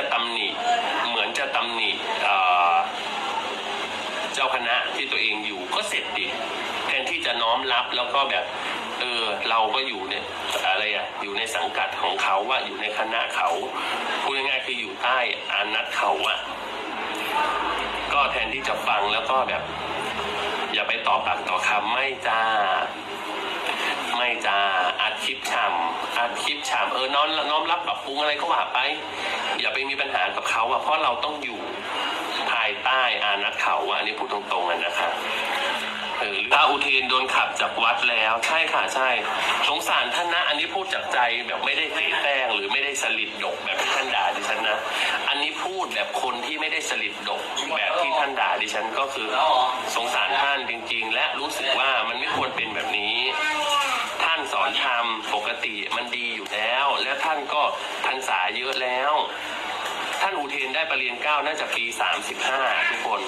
จะตำหนิเหมือนจะตำหนิเอ่อเจ้าคณะที่ตัวเองอยู่ก็เสร็จดิแทนที่จะน้อมรับแล้วก็แบบเออเราก็อยู่เนี่ยอะไรอะอยู่ในสังกัดของเขาว่าอยู่ในคณะเขาพูดง่ายๆคืออยู่ใต้อานัตเขาอะก็แทนที่จะฟังแล้วก็แบบ อย่าไปต่อปากต่อคำไม่จ้า ไม่จ้าอัดคลิปฉ่ำ ฉ่ำเออน้อมน้อมรับปรับปรุงอะไรก็ว่าไป อย่าไปมีปัญหากับเขาอะเพราะเราต้องอยู่ภายใต้อานัตเขาอะอันนี้พูดตรงๆอะนะคะเออพระอุเทนโดนขับจากวัดแล้ว ใช่ค่ะใช่ สงสารท่านนะ อันนี้พูดจากใจแบบไม่ได้เตะแต้งหรือไม่ได้สลิดดกแบบที่ท่านด่าดิฉันนะ อันนี้พูดแบบคนที่ไม่ได้สลิดดกแบบที่ท่านด่าดิฉันก็คือ สงสารท่านจริง ๆ และรู้สึกว่ามันไม่ควรเป็นแบบนี้ ท่านสอนธรรมปกติมันดีอยู่แล้ว และท่านก็พรรษา เยอะแล้ว ท่านอุเทนได้ประเรียนเก้าน่าจะปี 35 ทุกคน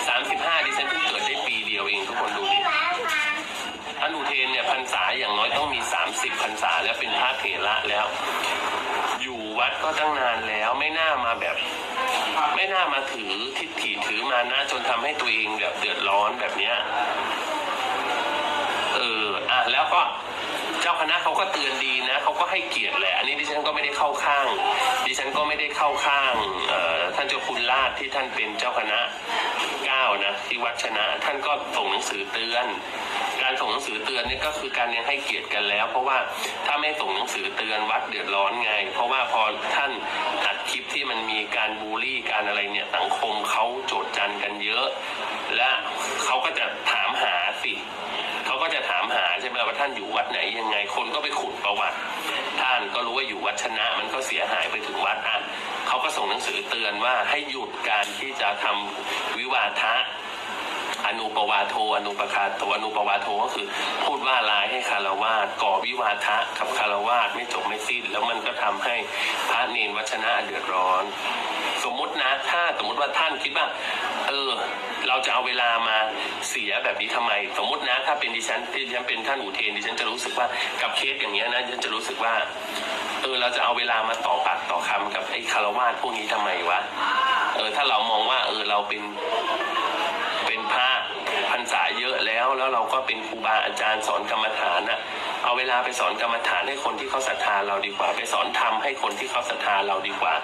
35ดิฉันเพิ่งเกิดได้ปีเดียวเองทุกคนดูดิท่านอุเทนเนี่ยพรรษาอย่างน้อยต้องมี 30พรรษาแล้วเป็นพระเถระแล้ว อยู่วัดก็ตั้งนานแล้วไม่น่ามาแบบ ไม่น่ามาถือทิฏฐิถือมานะจนทำให้ตัวเองแบบเดือดร้อนแบบเนี้ยเอออะแล้วก็ เจ้าคณะเขาก็เตือนดีนะเขาก็ให้เกียรติแหละอันนี้ดิฉันก็ไม่ได้เข้าข้าง ดิฉันก็ไม่ได้เข้าข้างท่านเจ้าคุณลาดที่ท่านเป็นเจ้าคณะเก้านะที่วัดชนะท่านก็ส่งหนังสือเตือน การส่งหนังสือเตือนนี่ก็คือการยังให้เกียรติกันแล้ว เพราะว่าถ้าไม่ส่งหนังสือเตือนวัดเดือดร้อนไง เพราะว่าพอท่านอัดคลิปที่มันมีการบูลลี่การอะไรเนี่ยสังคมเขาโจดจันกันเยอะ และเขาก็จะถามหาสิเขาก็จะถามหา ช่ไหมว่าท่านอยู่วัดไหนยังไง คนก็ไปขุดประวัติ ท่านก็รู้ว่าอยู่วัดชนะ มันก็เสียหายไปถึงวัดอะเขาก็ส่งหนังสือเตือนว่าให้หยุดการที่จะทำวิวาทะอนุปวาโทอนุปคาโทอนุปวาโทก็คือพูดว่าร้ายให้คารวาสก่อวิวาทะกับคารวาสไม่จบไม่สิ้น แล้วมันก็ทำให้พระเนรวัชนะเดือดร้อน สมมตินะถ้าสมมติว่าท่านคิดว่า เราจะเอาเวลามาเสียแบบนี้ทำไม สมมตินะ ถ้าเป็นดิฉันที่ดิฉันเป็นท่านอุเทนดิฉันจะรู้สึกว่ากับเคสอย่างเงี้ยนะดิฉันจะรู้สึกว่าเออเราจะเอาเวลามาต่อปากต่อคำกับไอ้คารวาสพวกนี้ทำไมวะเออถ้าเรามองว่าเออเราเป็นเป็นพระพรรษาเยอะแล้ว แล้วเราก็เป็นครูบาอาจารย์สอนกรรมฐานน่ะเอาเวลาไปสอนกรรมฐานให้คนที่เขาศรัทธาเราดีกว่า ไปสอนธรรมให้คนที่เขาศรัทธาเราดีกว่า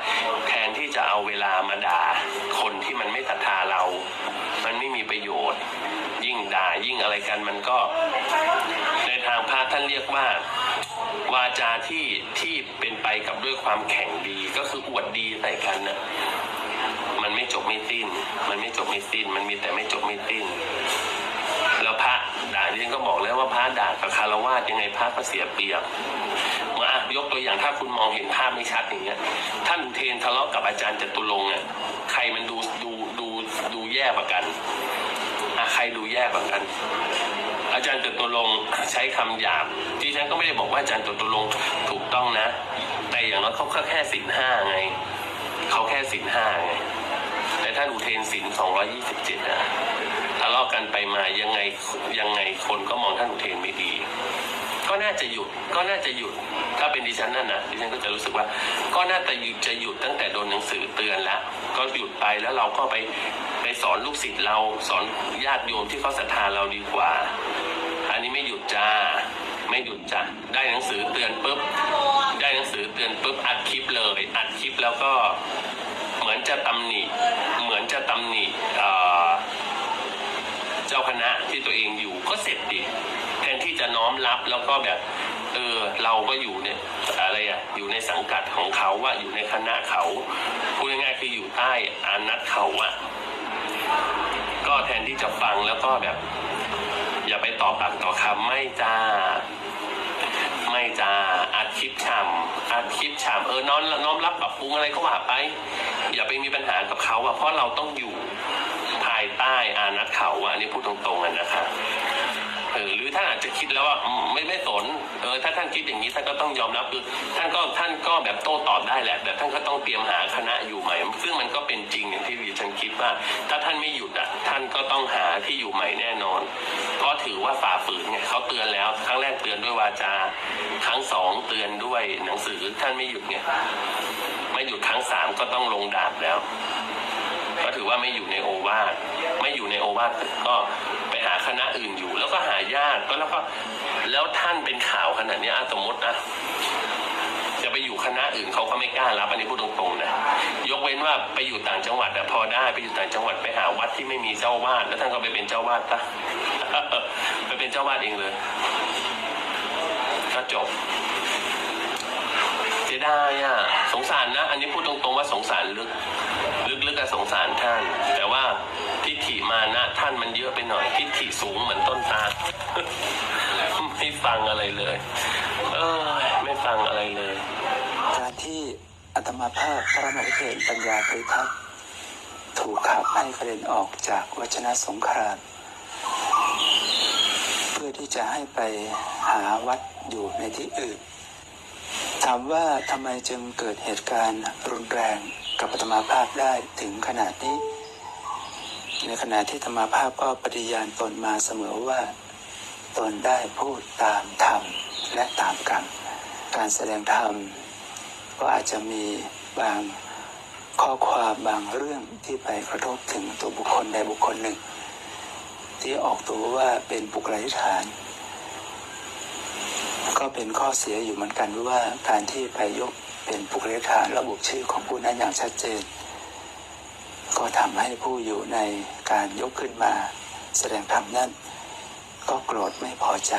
แทนที่จะเอาเวลามาด่าคนที่มันไม่ศรัทธาเรา มันไม่มีประโยชน์ยิ่งด่ายิ่งอะไรกันมันก็ ในทางพระท่านเรียกว่า วาจาที่ที่เป็นไปกับด้วยความแข็งดีก็คืออวดดีใส่กันน่ะมันไม่จบไม่สิ้น มันไม่จบไม่สิ้น มันมีแต่ไม่จบไม่สิ้น แล้วพระด่าเรียนก็บอกแล้วว่าพระด่ากับคารวะยังไงพระก็เสียเปรียบเมื่ออะยกตัวอย่างถ้าคุณมองเห็นภาพไม่ชัดอย่างเงี้ย ท่านเทนทะเลาะกับอาจารย์จตุรงค์อะ ใครมันดูดูดูดูแย่กว่ากัน ใครดูแย่กว่ากันอาจารย์จตุรงใช้คำหยาบที่ฉันก็ไม่ได้บอกว่าอาจารย์จตุรงถูกต้องนะ แต่อย่างน้อยเขาแค่สินห้าไงเขาแค่สินห้าไงแต่ท่านอุเทนสินสองร้อยี่สิบเจ็ดนะทะเลาะกันไปมายังไงยังไงคนก็มองท่านอุเทนไม่ดี ก็น่าจะหยุดก็น่าจะหยุด ถ้าเป็นดิฉันนั่นนะดิฉันก็จะรู้สึกว่า ก็น่าจะหยุดจะหยุดตั้งแต่โดนหนังสือเตือนแล้ว ก็หยุดไปแล้วเราก็ไป สอนลูกศิษย์เราสอนญาติโยมที่เขาศรัทธาเราดีกว่า อันนี้ไม่หยุดจ้า ไม่หยุดจ้าได้หนังสือเตือนปุ๊บ ได้หนังสือเตือนปุ๊บอัดคลิปเลย อัดคลิปแล้วก็เหมือนจะตำหนิ เหมือนจะตำหนิเอ่อเจ้าคณะที่ตัวเองอยู่ก็เสร็จดิแทนที่จะน้อมรับแล้วก็แบบเออเราก็อยู่เนี่ยอะไรอะอยู่ในสังกัดของเขาว่าอยู่ในคณะเขาพูดง่ายๆคืออยู่ใต้อานัตเขาอะ ก็แทนที่จะฟังแล้วก็แบบ อย่าไปต่อปากต่อคำไม่จ้า ไม่จ้าอัดคลิปฉ่ำอัดคลิปฉ่ำเออน้อมน้อมรับปรับปรุงอะไรก็ว่าไป อย่าไปมีปัญหากับเขาอะเพราะเราต้องอยู่ภายใต้อานัตเขาอะอันนี้พูดตรงๆอะนะคะ จะคิดแล้วว่าไม่ไม่สนเออถ้าท่านคิดอย่างนี้ท่านก็ต้องยอมรับคือท่านก็ท่านก็แบบโต้ตอบได้แหละ แต่ท่านก็ต้องเตรียมหาคณะอยู่ใหม่ ซึ่งมันก็เป็นจริงอย่างที่ดิฉันคิดว่า ถ้าท่านไม่หยุดอะท่านก็ต้องหาที่อยู่ใหม่แน่นอน เพราะถือว่าฝ่าฝืนไงเขาเตือนแล้ว ครั้งแรกเตือนด้วยวาจา ครั้งสองเตือนด้วยหนังสือท่านไม่หยุดไงไม่หยุดครั้งสามก็ต้องลงดาบแล้ว ก็ถือว่าไม่อยู่ในโอวาทไม่อยู่ในโอวาทก็ ณะอื่นอยู่ แล้วก็หายากก็แล้วก็แล้วท่านเป็นข่าวขนาดนี้สมมตินะจะไปอยู่คณะอื่นเขาก็ไม่กล้ารับอันนี้พูดตรงๆนะยกเว้นว่าไปอยู่ต่างจังหวัดอะพอได้ไปอยู่ต่างจังหวัดไปหาวัดที่ไม่มีเจ้าวาดแล้วท่านก็ไปเป็นเจ้าวาดซะไปเป็นเจ้าวาดเองเลยก็จบ เสียดายอะสงสารนะ อันนี้พูดตรงๆว่าสงสารลึก ลึกๆก็สงสารท่าน แต่ว่าทิฏฐิมานะท่านมันเยอะไปหน่อย ทิฏฐิสูงเหมือนต้นตาลไม่ฟังอะไรเลย เออไม่ฟังอะไรเลย การที่อัตมาภาพพระมหาวิเทศปัญญาปริทัศถูกขับให้กระเด็นออกจากวชนะสงครามเพื่อที่จะให้ไปหาวัดอยู่ในที่อื่น ถามว่าทำไมจึงเกิดเหตุการณ์รุนแรงกับอัตมาภาพได้ถึงขนาดนี้ ในขณะที่ธรรมาภาพก็ปฏิญาณตนมาเสมอว่า ตนได้พูดตามธรรมและตามกรรมการแสดงธรรมก็อาจจะมีบางข้อความบางเรื่องที่ไปกระทบถึงตัวบุคคลใดบุคคลหนึ่ง ที่ออกตัวว่าเป็นบุคลาธิฐาน ก็เป็นข้อเสียอยู่เหมือนกันว่าการที่ไปยกเป็นบุคลาธิฐาระบุชื่อของผู้นั้นอย่างชัดเจน ก็ทำให้ผู้อยู่ในการยกขึ้นมาแสดงธรรมนั้น ก็โกรธไม่พอใจ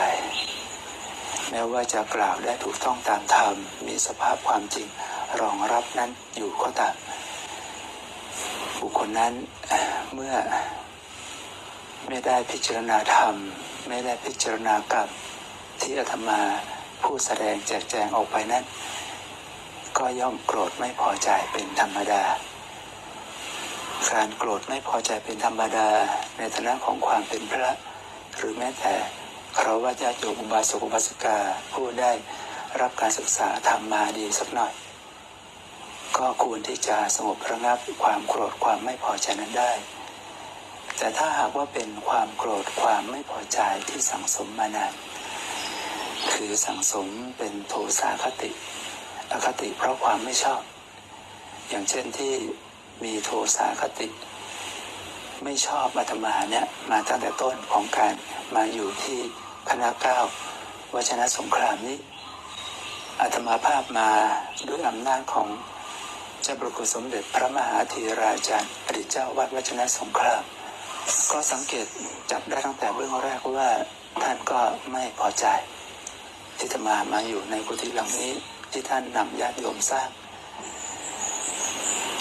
แม้ว่าจะกล่าวได้ถูกต้องตามธรรมมีสภาพความจริงรองรับนั้นอยู่ก็ตามบุคคลนั้นเมื่อไม่ได้พิจารณาธรรม ไม่ได้พิจารณากรรม ที่อาตมาผู้แสดงแจกแจงออกไปนั้น ก็ย่อมโกรธไม่พอใจเป็นธรรมดา การโกรธไม่พอใจเป็นธรรมดา ในฐานะของความเป็นพระ หรือแม้แต่คารวะญาติโยมอุบาสกอุบาสิกาผู้ได้รับการศึกษาธรรมมาดีสักหน่อย ก็ควรที่จะสงบระงับความโกรธความไม่พอใจนั้นได้ แต่ถ้าหากว่าเป็นความโกรธความไม่พอใจที่สังสมมานาน คือสังสมเป็นโทสาคติอคติเพราะความไม่ชอบ อย่างเช่นที่มีโทสาคติ ไม่ชอบอาตมาเนี่ยมาตั้งแต่ต้นของการมาอยู่ที่คณะเก้าวชนะสงครามนี้อาตมาภาพมาด้วยอำนาจของเจ้าประคุณสมเด็จพระมหาธีราจารย์อดีตเจ้าวัดวชนะสงคราม ก็สังเกตจับได้ตั้งแต่เบื้องแรกว่าท่านก็ไม่พอใจ ที่จะมามาอยู่ในกุฏิหลังนี้ที่ท่านนำญาติโยมสร้าง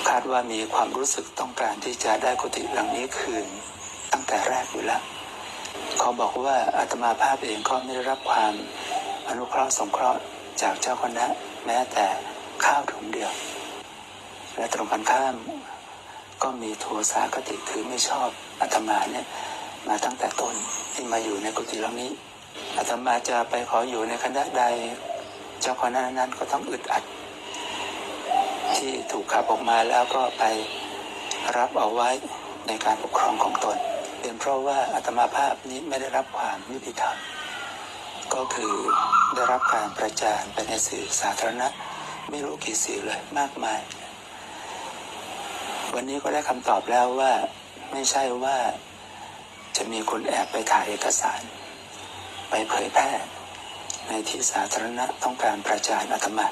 คาดว่ามีความรู้สึกต้องการที่จะได้กุฏิหลังนี้คืน ตั้งแต่แรกอยู่แล้วเขาบอกว่าอาตมาภาพเองก็ไม่ได้รับความอนุเคราะห์สงเคราะห์จากเจ้าคณะแม้แต่ข้าวถุงเดียว และตรงกันข้าม ก็มีโทสาคติคือไม่ชอบอาตมาเนี่ยมาตั้งแต่ต้นที่มาอยู่ในกุฏิหลังนี้ อาตมาจะไปขออยู่ในคณะใด เจ้าคณะนั้นก็ต้องอึดอัด ที่ถูกขับออกมาแล้วก็ไปรับเอาไว้ในการปกครองของตนเป็นเพราะว่าอาตมาภาพนี้ไม่ได้รับความยุติธรรมก็คือได้รับการประจานไปในสื่อสาธารณะ ไม่รู้กี่สื่อเลยมากมาย วันนี้ก็ได้คำตอบแล้วว่าไม่ใช่ว่าจะมีคนแอบไปถ่ายเอกสาร ไปเผยแพร่ในที่สาธารณะต้องการประจานอาตมา